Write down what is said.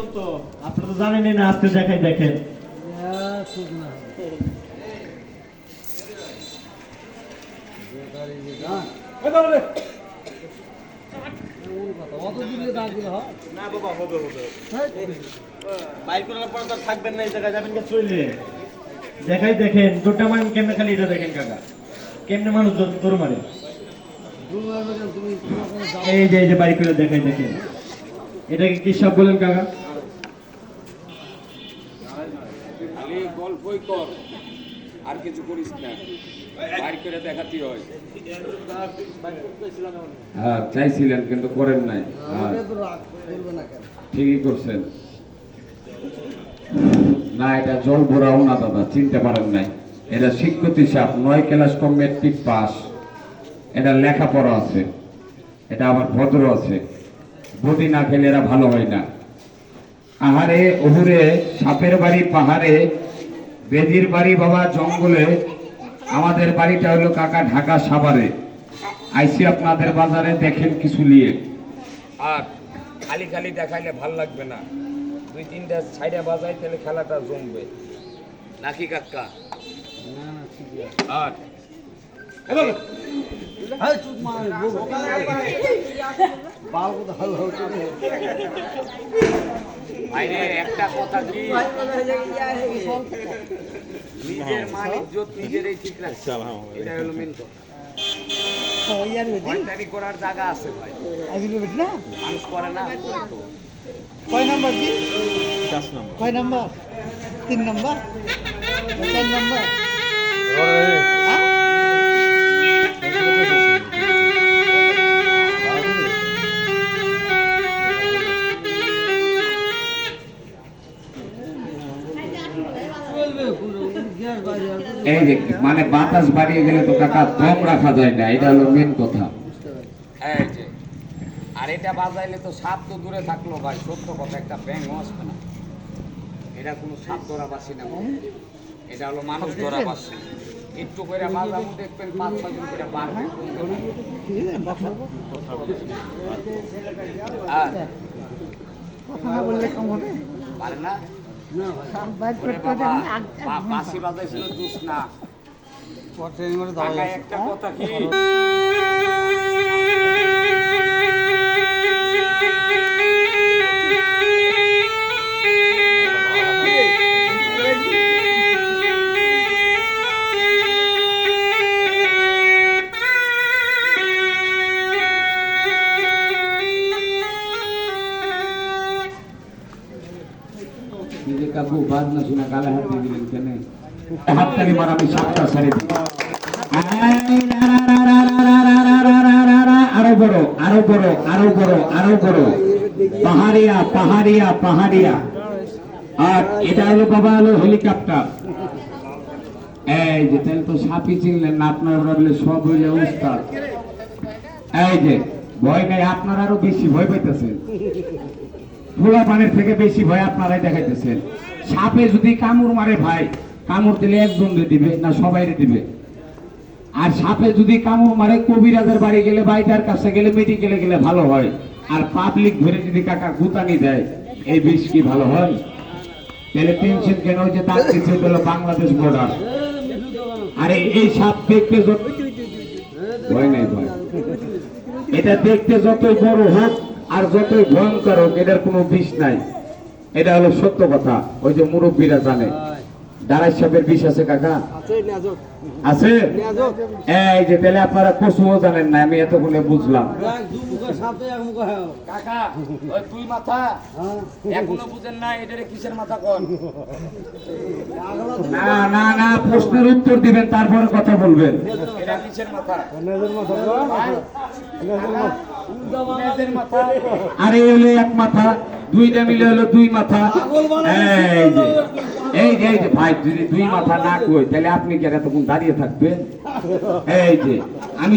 চলন্ত আপনি তো জানেনই না, আজকে দেখাই, দেখেন। তো থাকবেন না দেখাই, দেখেন দুটা মান কেমনে খালি এটা দেখেন, কাকা। কেমনে মানুষ তোর মারে। এই যে এই যে বাইক করে দেখাই, দেখেন। এটাকে কি সব বলেন, কাকা? গল্পই কর? আর কিছু করিস না। বাইর করে দেখাতে হয়। হ্যাঁ চাইছিলেন, কিন্তু করেন নাই। হ্যাঁ। ঠিকই করছেন। না, এটা জল ভরাও না, দাদা, চিনতে পারেন নাই। এটা শিক্ষতি সাপ, নয় ক্লাস কম মেট্রিক পাস এটা লেখাপড়া আছে। এটা আবার ভদ্র আছে। বদি না খেলে এরা ভালো হয় না। আহারে, ওহুরে, সাপের বাড়ি পাহাড়ে বেদির বাড়ি বাবা জঙ্গলে আমাদের বাড়িটা হলো কাকা ঢাকা সাভারে। আইসি আপনাদের বাজারে দেখেন কিছু নিয়ে। আর খালি খালি দেখাইলে ভালো লাগবে না। দুই তিনটা সাইডে বাজাই তাহলে খেলাটা জমবে। নাকি কাকা? আর একটা কথা কি? নিজের মান ইজ্জত নিজেরই ঠিক রাখছে। এটা হলো মেন কথা। করার জায়গা আছে ভাই। মানুষ করে না। কয় নাম্বার কি? কয় নাম্বার? তিন নাম্বার? চার নাম্বার? এই যে মানে বাতাস বাড়িয়ে গেলে তো কাকা দম রাখা যায় না এটা হলো মেন কথা। এই যে আর এটা বাজাইলে তো সাপ তো দূরে থাকল ভাই সত্য কথা একটা ব্যাং আসবে না। এটা কোনো সাপ ধরা পাচ্ছি না। এটা হলো মানুষ ধরা পাচ্ছি। একটু করে বাজাবো দেখবেন পাঁচ ছয় জন করে বাড়বে আর কথা বললে কম হবে? পারে না? না। বাজাইছিল জুস না একটা কথা কি? বাদ না শোনা গালে হাত দিয়ে দিলেন কেন? হাততালি মার আমি সাতটা সাড়ে দিই। আরও বড় আরও বড় আরও বড় আরও বড়। পাহাড়িয়া পাহাড়িয়া পাহাড়িয়া। আর এটা হলো বাবা, হলো হেলিকপ্টার। এই যে তাহলে তো সাপই চিনলেন না, আপনার বলে সব হইলে উস্তাদ। এই যে ভয় নাই আপনার আরও বেশি ভয় পাইতেছেন। খোলা পানির থেকে বেশি ভয় আপনারাই দেখাইতেছেন। সাপে যদি কামড় মারে ভাই, কামড় দিলে একজন দিবে না সবাই দিবে। আর সাপে যদি কামড় মারে, কবিরাজের বাড়ি গেলে, বাইটার কাছে গেলে, মেডিকেলে গেলে ভালো হয়। আর পাবলিক ধরে যদি কাকা গুতানি দেয়, এই বিষ কি ভালো হয়? তাহলে টেনশন কেন যে তার কিছু হলো বাংলাদেশ বর্ডার আরে এই সাপ দেখতে ভয় নাই, ভয় এটা দেখতে যতই বড় হোক আর যতই ভয়ঙ্কর হোক এটার কোনো বিষ নাই। এটা হলো সত্য কথা। ওই যে মুরব্বীরা জানে। দাঁড়াই সাহেবের বিষ আছে কাকা? আছে এই যে তাহলে আপনারা কসুও জানেন না আমি এতক্ষণে বুঝলাম। কাকা ওই তুই মাথা? এখনও বুঝেন না এটারে কিসের মাথা কোন? না না না প্রশ্নের উত্তর দিবেন তারপরে কথা বলবেন। এটা কিসের মাথা? নেজের মাথা আরে হলো এক মাথা দুইটা মিলে হলো দুই মাথা। এই যে এই যে এই যে ভাই যদি দুই মাথা না কই তাহলে আপনি কি আর এতক্ষণ দাঁড়িয়ে থাকবেন? এই যে আমি